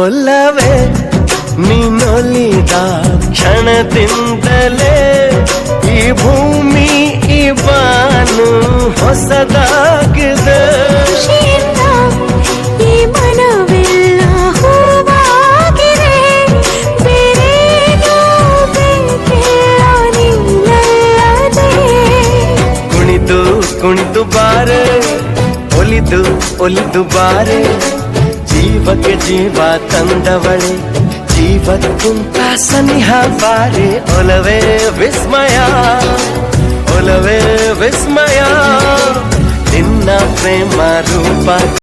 ಒಲ್ಲವೇ ನೀನೊಲಿದ ಕ್ಷಣದಿಂದಲೇ ಈ ಭೂಮಿ ಈ ಬಾನು ಹೊಸದಾಗಿದೆ. ಕುಣಿದು ಕುಣಿದು ಬಾರೆ ಒಲಿದು ಒಲಿದು ಬಾರೆ. ಜೀವಕ್ಕೆ ಜೀವ ತಂದವಳೆ ಜೀವಕ್ಕಿಂತ ಸನಿಹ ಬಾರಿ ಒಲವೇ ವಿಸ್ಮಯ ಒಲವೇ ವಿಸ್ಮಯ. ನಿನ್ನ ಪ್ರೇಮ ರೂಪ